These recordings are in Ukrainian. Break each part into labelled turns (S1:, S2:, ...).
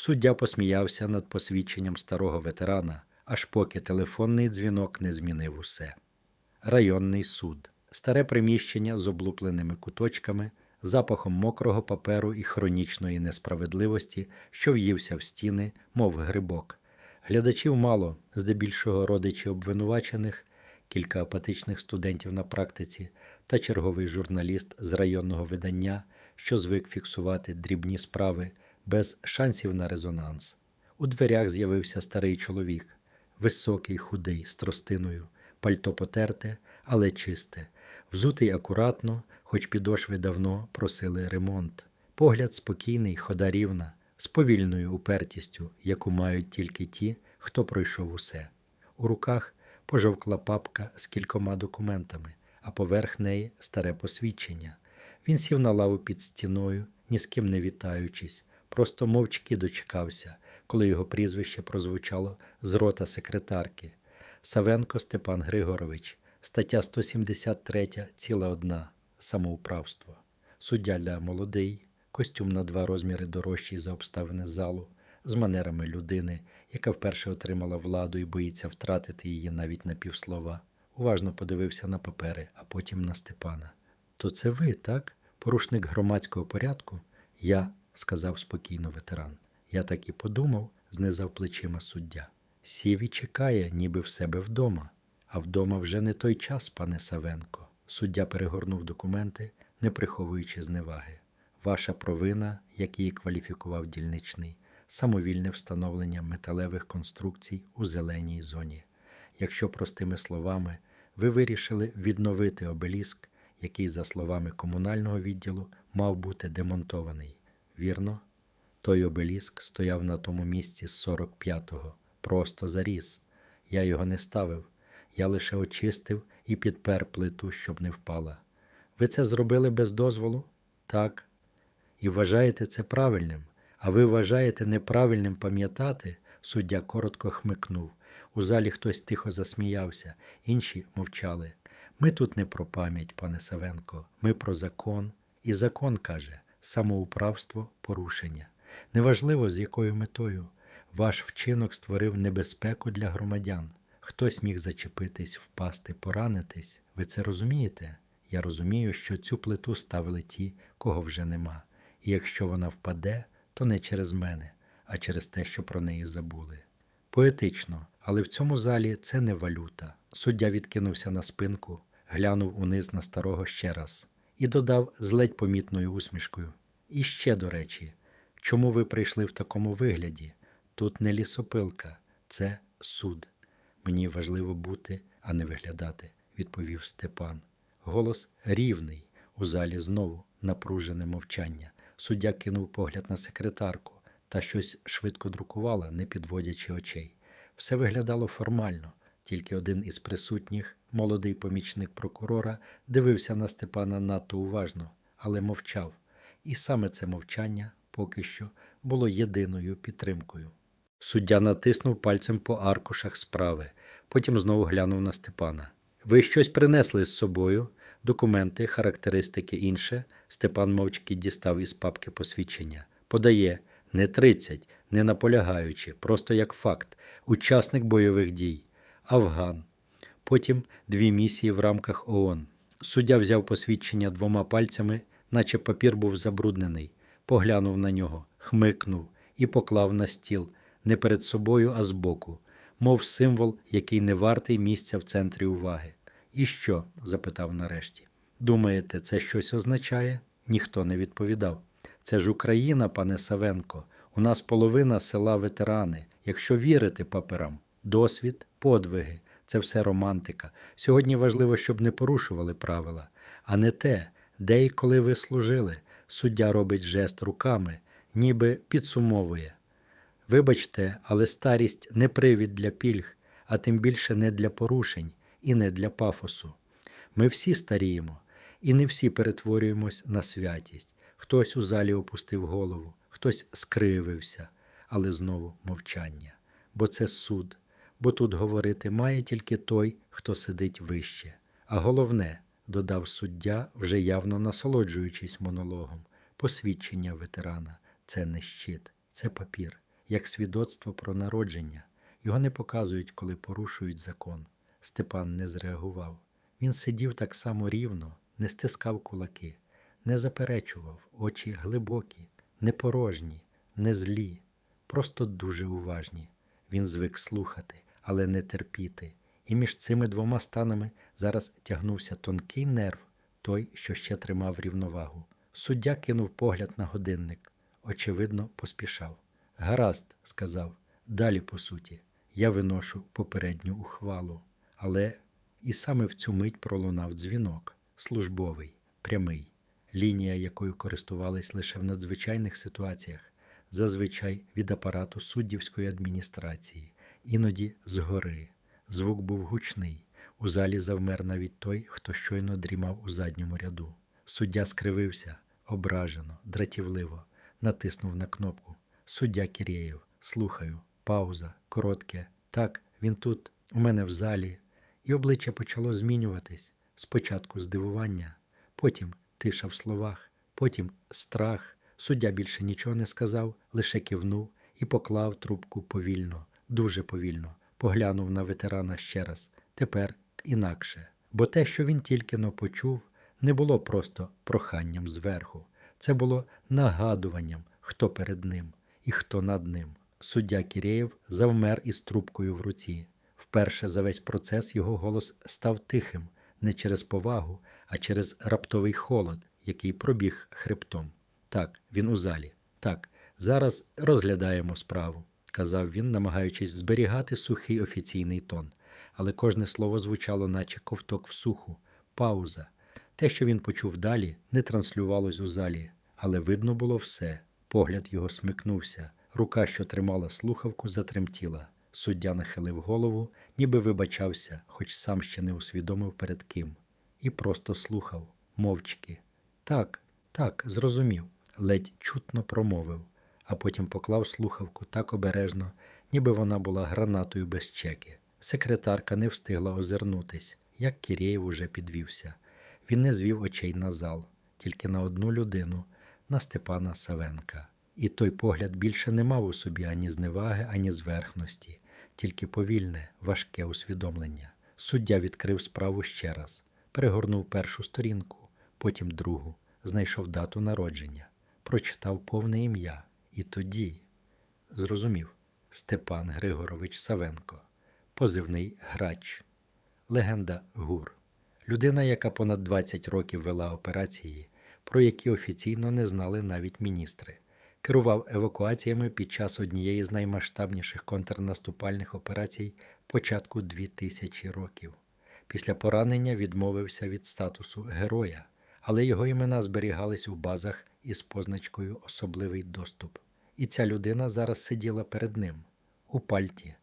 S1: Суддя посміявся над посвідченням старого ветерана, аж поки телефонний дзвінок не змінив усе. Районний суд. Старе приміщення з облупленими куточками, запахом мокрого паперу і хронічної несправедливості, що в'ївся в стіни, мов грибок. Глядачів мало, здебільшого родичі обвинувачених, кілька апатичних студентів на практиці та черговий журналіст з районного видання, що звик фіксувати дрібні справи без шансів на резонанс. У дверях з'явився старий чоловік, високий, худий, з тростиною, пальто потерте, але чисте, взутий акуратно, хоч підошви давно просили ремонт. Погляд спокійний, хода рівна, з повільною упертістю, яку мають тільки ті, хто пройшов усе. У руках пожовкла папка з кількома документами, а поверх неї старе посвідчення. Він сів на лаву під стіною, ні з ким не вітаючись, просто мовчки дочекався, коли його прізвище прозвучало з рота секретарки. Савенко Степан Григорович, стаття 173, ціла одна самоуправство. Суддя для молодий, костюм на два розміри дорожчий за обставини залу, з манерами людини, яка вперше отримала владу і боїться втратити її навіть на півслова. Уважно подивився на папери, а потім на Степана. То це ви, так? Порушник громадського порядку? Я, сказав спокійно ветеран. Я так і подумав, знизав плечима суддя. Сіві чекає, ніби в себе вдома. А вдома вже не той час, пане Савенко. Суддя перегорнув документи, не приховуючи зневаги. Ваша провина, як її кваліфікував дільничний, самовільне встановлення металевих конструкцій у зеленій зоні. Якщо простими словами, ви вирішили відновити обеліск, який, за словами комунального відділу, мав бути демонтований. Вірно? Той обеліск стояв на тому місці з 45-го, просто заріс. Я його не ставив, я лише очистив і підпер плиту, щоб не впала. Ви це зробили без дозволу? Так. І вважаєте це правильним, а ви вважаєте неправильним пам'ятати? Суддя коротко хмикнув. У залі хтось тихо засміявся, інші мовчали. Ми тут не про пам'ять, пане Савенко, ми про закон. І закон каже самоуправство порушення. Неважливо, з якою метою. Ваш вчинок створив небезпеку для громадян. Хтось міг зачепитись, впасти, поранитись. Ви це розумієте? Я розумію, що цю плиту ставили ті, кого вже нема. І якщо вона впаде, то не через мене, а через те, що про неї забули. Поетично, але в цьому залі це не валюта. Суддя відкинувся на спинку, глянув униз на старого ще раз і додав з ледь помітною усмішкою. І ще, до речі, чому ви прийшли в такому вигляді? Тут не лісопилка, це суд. Мені важливо бути, а не виглядати, відповів Степан. Голос рівний. У залі знову напружене мовчання. Суддя кинув погляд на секретарку та щось швидко друкувала, не підводячи очей. Все виглядало формально, тільки один із присутніх, молодий помічник прокурора, дивився на Степана надто уважно, але мовчав. І саме це мовчання поки що було єдиною підтримкою. Суддя натиснув пальцем по аркушах справи, потім знову глянув на Степана. Ви щось принесли з собою, документи, характеристики інше. Степан мовчки дістав із папки посвідчення. Подає не 30, не наполягаючи, просто як факт, учасник бойових дій, Афган. Потім дві місії в рамках ООН. Суддя взяв посвідчення двома пальцями, наче папір був забруднений, поглянув на нього, хмикнув і поклав на стіл, не перед собою, а збоку, мов символ, який не вартий місця в центрі уваги. І що? запитав нарешті. Думаєте, це щось означає? Ніхто не відповідав. Це ж Україна, пане Савенко. У нас половина села ветерани. Якщо вірити паперам, досвід, подвиги це все романтика. Сьогодні важливо, щоб не порушували правила, а не те, де і коли ви служили. Суддя робить жест руками, ніби підсумовує. Вибачте, але старість не привід для пільг, а тим більше не для порушень і не для пафосу. Ми всі старіємо, і не всі перетворюємось на святість. Хтось у залі опустив голову, хтось скривився, але знову мовчання. Бо це суд, бо тут говорити має тільки той, хто сидить вище. А головне, додав суддя, вже явно насолоджуючись монологом, посвідчення ветерана це не щит, це папір. як свідоцтво про народження. Його не показують, коли порушують закон. Степан не зреагував. Він сидів так само рівно, не стискав кулаки, не заперечував, очі глибокі, не порожні, не злі, просто дуже уважні. Він звик слухати, але не терпіти. І між цими двома станами зараз тягнувся тонкий нерв, той, що ще тримав рівновагу. Суддя кинув погляд на годинник. Очевидно, поспішав. Гаразд, сказав, далі по суті. Я виношу попередню ухвалу. Але і саме в цю мить пролунав дзвінок службовий, прямий, лінія, якою користувались лише в надзвичайних ситуаціях, зазвичай від апарату суддівської адміністрації, іноді згори. Звук був гучний. У залі завмер навіть той, хто щойно дрімав у задньому ряду. Суддя скривився, ображено, дратівливо, натиснув на кнопку. Суддя Кірєєв, слухаю, пауза, коротке. Так, він тут, у мене в залі. І обличчя почало змінюватись. Спочатку здивування, потім тиша в словах, потім страх. Суддя більше нічого не сказав, лише кивнув і поклав трубку повільно, дуже повільно, поглянув на ветерана ще раз, тепер інакше. Бо те, що він тільки но почув, не було просто проханням зверху, це було нагадуванням, хто перед ним і хто над ним. Суддя Кірєєв завмер із трубкою в руці. Вперше за весь процес його голос став тихим, не через повагу, а через раптовий холод, який пробіг хребтом. Так, він у залі. Так, зараз розглядаємо справу, казав він, намагаючись зберігати сухий офіційний тон. Але кожне слово звучало, наче ковток в суху, пауза. Те, що він почув далі, не транслювалось у залі, але видно було все. Погляд його смикнувся, рука, що тримала слухавку, затремтіла. Суддя нахилив голову, ніби вибачався, хоч сам ще не усвідомив перед ким, і просто слухав, мовчки. Так, так, зрозумів, ледь чутно промовив, а потім поклав слухавку так обережно, ніби вона була гранатою без чеки. Секретарка не встигла озирнутись, як Кірєєв уже підвівся. Він не звів очей на зал, тільки на одну людину, на Степана Савенка. І той погляд більше не мав у собі ані зневаги, ані зверхності, тільки повільне, важке усвідомлення. Суддя відкрив справу ще раз, перегорнув першу сторінку, потім другу, знайшов дату народження, прочитав повне ім'я. І тоді зрозумів Степан Григорович Савенко, позивний грач, легенда ГУР, людина, яка понад 20 років вела операції, про які офіційно не знали навіть міністри керував евакуаціями під час однієї з наймасштабніших контрнаступальних операцій початку 2000 років. Після поранення відмовився від статусу героя, але його імена зберігались у базах із позначкою Особливий доступ. І ця людина зараз сиділа перед ним у пальті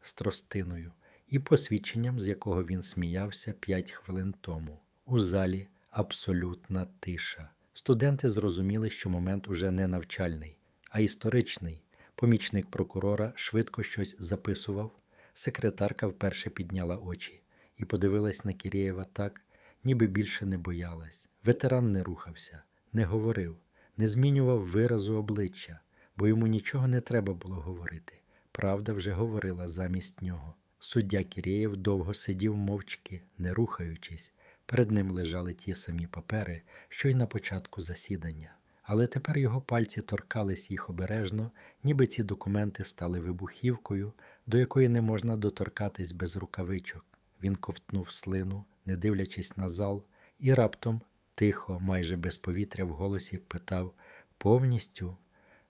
S1: з тростиною і посвідченням, з якого він сміявся 5 хвилин тому. У залі абсолютна тиша. Студенти зрозуміли, що момент уже не навчальний, а історичний. Помічник прокурора швидко щось записував. Секретарка вперше підняла очі і подивилась на Кірєєва так, ніби більше не боялась. Ветеран не рухався, не говорив, не змінював виразу обличчя, бо йому нічого не треба було говорити. Правда вже говорила замість нього. Суддя Кірєєв довго сидів мовчки, не рухаючись. Перед ним лежали ті самі папери, що й на початку засідання, але тепер його пальці торкались їх обережно, ніби ці документи стали вибухівкою, до якої не можна доторкатись без рукавичок. Він ковтнув слину, не дивлячись на зал, і раптом, тихо, майже без повітря в голосі, питав повністю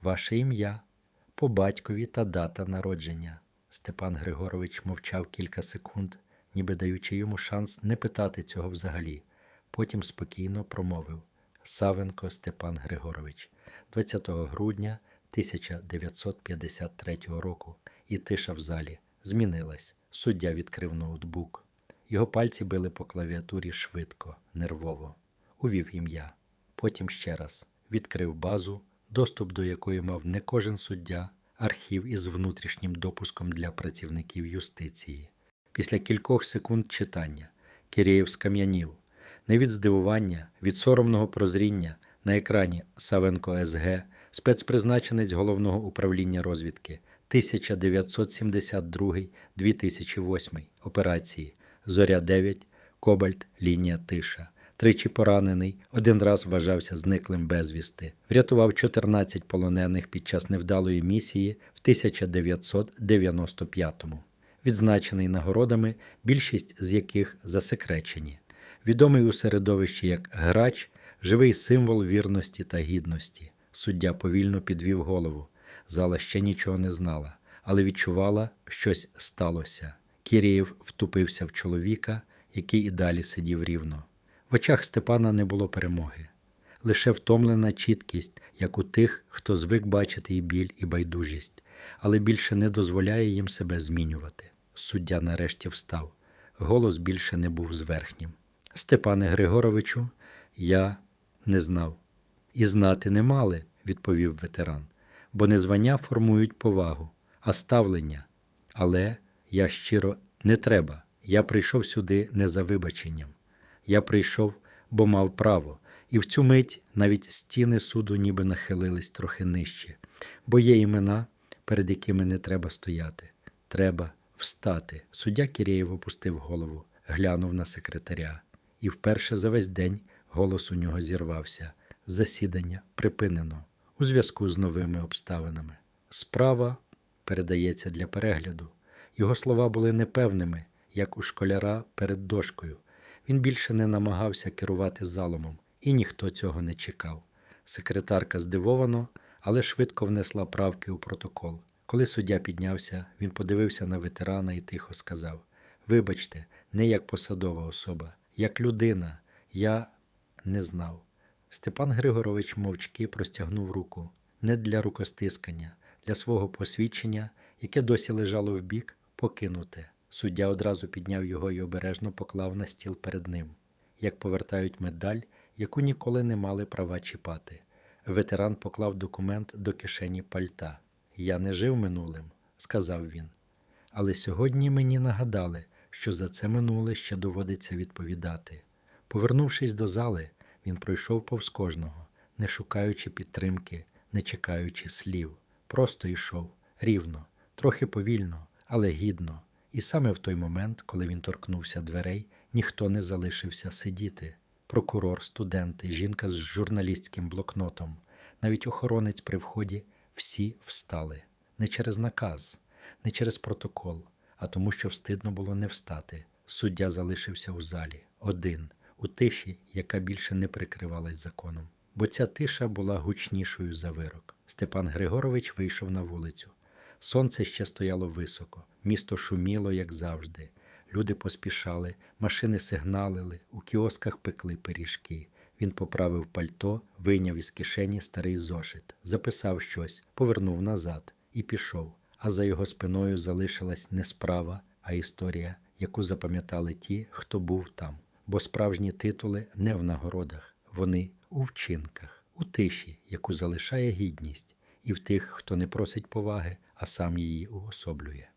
S1: ваше ім'я, по батькові та дата народження. Степан Григорович мовчав кілька секунд ніби даючи йому шанс не питати цього взагалі. Потім спокійно промовив Савенко Степан Григорович, 20 грудня 1953 року, і тиша в залі змінилась. Суддя відкрив ноутбук. Його пальці били по клавіатурі швидко, нервово, увів ім'я. Потім ще раз відкрив базу, доступ до якої мав не кожен суддя, архів із внутрішнім допуском для працівників юстиції. Після кількох секунд читання Кирєєв скам'янів. Не від здивування, від соромного прозріння на екрані Савенко СГ спецпризначенець головного управління розвідки 1972-2008 операції Зоря 9, Кобальт, лінія Тиша. Тричі поранений, один раз вважався зниклим безвісти. Врятував 14 полонених під час невдалої місії в 1995-му. Відзначений нагородами, більшість з яких засекречені. Відомий у середовищі як грач, живий символ вірності та гідності. Суддя повільно підвів голову. Зала ще нічого не знала, але відчувала, щось сталося. Кірієв втупився в чоловіка, який і далі сидів рівно. В очах Степана не було перемоги, лише втомлена чіткість, як у тих, хто звик бачити і біль, і байдужість, але більше не дозволяє їм себе змінювати. Суддя нарешті встав. Голос більше не був зверхнім. Степане Григоровичу, я не знав. І знати не мали, відповів ветеран, бо не звання формують повагу, а ставлення. Але я щиро не треба. Я прийшов сюди не за вибаченням. Я прийшов, бо мав право, і в цю мить навіть стіни суду ніби нахилились трохи нижче, бо є імена, перед якими не треба стояти. Треба встати. Суддя Кірєєв опустив голову, глянув на секретаря, і вперше за весь день голос у нього зірвався. Засідання припинено у зв'язку з новими обставинами. Справа передається для перегляду. Його слова були непевними, як у школяра перед дошкою. Він більше не намагався керувати заломом, і ніхто цього не чекав. Секретарка здивовано, але швидко внесла правки у протокол. Коли суддя піднявся, він подивився на ветерана і тихо сказав: Вибачте, не як посадова особа, як людина. Я не знав. Степан Григорович мовчки простягнув руку не для рукостискання, для свого посвідчення, яке досі лежало вбік, покинуте. Суддя одразу підняв його і обережно поклав на стіл перед ним, як повертають медаль, яку ніколи не мали права чіпати. Ветеран поклав документ до кишені пальта. Я не жив минулим, сказав він. Але сьогодні мені нагадали, що за це минуле ще доводиться відповідати. Повернувшись до зали, він пройшов повз кожного, не шукаючи підтримки, не чекаючи слів. Просто йшов рівно, трохи повільно, але гідно. І саме в той момент, коли він торкнувся дверей, ніхто не залишився сидіти. Прокурор, студенти, жінка з журналістським блокнотом, навіть охоронець при вході всі встали не через наказ, не через протокол, а тому, що встидно було не встати. Суддя залишився у залі один, у тиші, яка більше не прикривалась законом. Бо ця тиша була гучнішою за вирок. Степан Григорович вийшов на вулицю. Сонце ще стояло високо, місто шуміло, як завжди. Люди поспішали, машини сигналили, у кіосках пекли пиріжки. Він поправив пальто, вийняв із кишені старий зошит, записав щось, повернув назад і пішов. А за його спиною залишилась не справа, а історія, яку запам'ятали ті, хто був там. Бо справжні титули не в нагородах, вони у вчинках, у тиші, яку залишає гідність, і в тих, хто не просить поваги, а сам її уособлює.